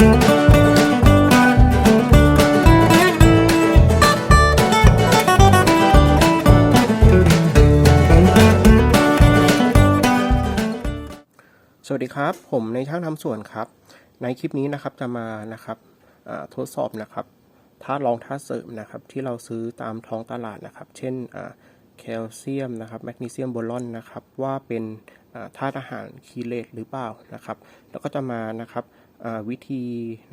สวัสดีครับ ผมในช่างทำสวนครับ ในคลิปนี้นะครับจะมานะครับทดสอบนะครับธาตุรองธาตุเสริมนะครับ ที่เราซื้อตามท้องตลาดนะครับ เช่นแคลเซียมนะครับแมกนีเซียมโบรอนนะครับ ว่าเป็นอ่าธาตุอาหารคีเลตหรือเปล่านะครับ แล้วก็จะมานะครับ วิธี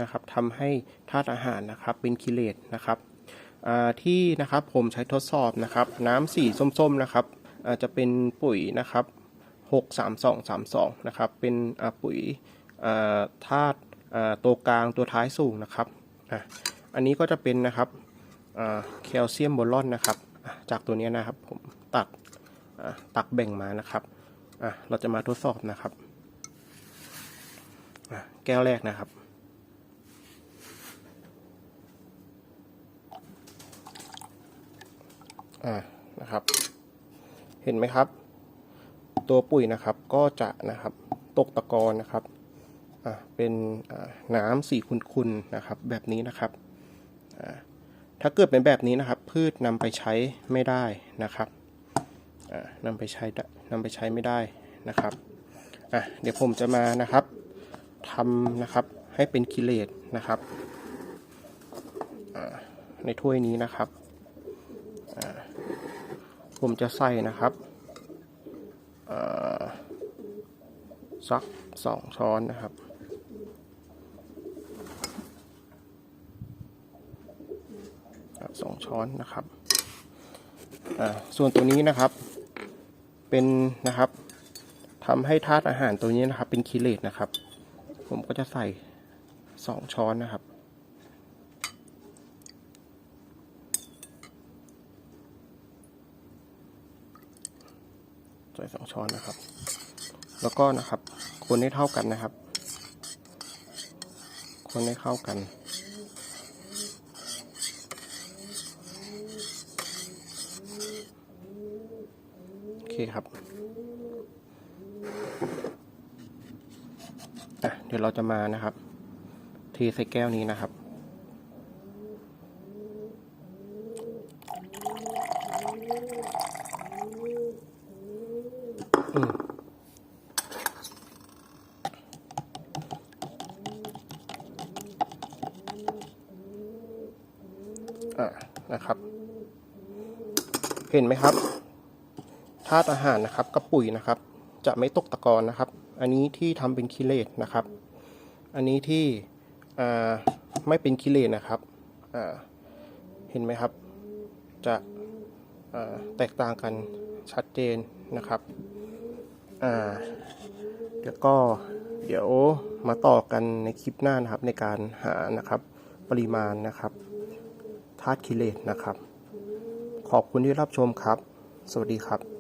นะครับทำให้ธาตุอาหารนะครับเป็นคีเลตนะครับที่นะครับผมใช้ทดสอบนะครับน้ำสีส้มๆนะครับจะเป็นปุ๋ยนะครับ63232นะครับเป็นปุ๋ยธาตุตัวกลางตัวท้ายสูงนะครับอันนี้ก็จะเป็นนะครับแคลเซียมโบรอนนะครับจากตัวนี้นะครับผมตัดตักแบ่งมานะครับเราจะมาทดสอบนะครับ แก้วแรกนะครับ อ่า นะครับ เห็นไหมครับ ตัวปุ๋ยนะครับก็จะนะครับ ตกตะกอนนะครับ อ่า เป็นอ่าน้ำสีขุ่นๆนะครับ แบบนี้นะครับ อ่า ถ้าเกิดเป็นแบบนี้นะครับ พืชนำไปใช้ไม่ได้นะครับ อ่านำไปใช้นำไปใช้ไม่ได้นะครับ อะ เดี๋ยวผมจะมานะครับ ทำนะครับให้เป็นกิเลสนะครับในถ้วยนี้นะครับ ผมจะใส่นะครับสักสองช้อนนะครับสองช้อนนะครับส่วนตัวนี้นะครับเป็นนะครับทำให้ธาตุอาหารตัวนี้นะครับ เป็นคีเลตนะครับ ผมก็จะใส่สองช้อนนะครับ ใส่สองช้อนนะครับ แล้วก็นะครับ คนให้เท่ากันนะครับ คนให้เข้ากันโอเคครับอะเดี๋ยวเราจะมานะครับเทใส่แก้วนี้นะครับ อืมอ่านะครับ เห็นไหมครับธาตุอาหารนะครับกับปุ๋ยนะครับ จะไม่ตกตะกอนนะครับ อันนี้ที่ทำเป็นคิเลตนะครับ อันนี้ที่ไม่เป็นคิเลตนะครับเห็นไหมครับ จะแตกต่างกันชัดเจนนะครับอ่าเดี๋ยวก็เดี๋ยวมาต่อกันในคลิปหน้านะครับในการหานะครับปริมาณนะครับธาตุคิเลตนะครับ ขอบคุณที่รับชมครับ สวัสดีครับ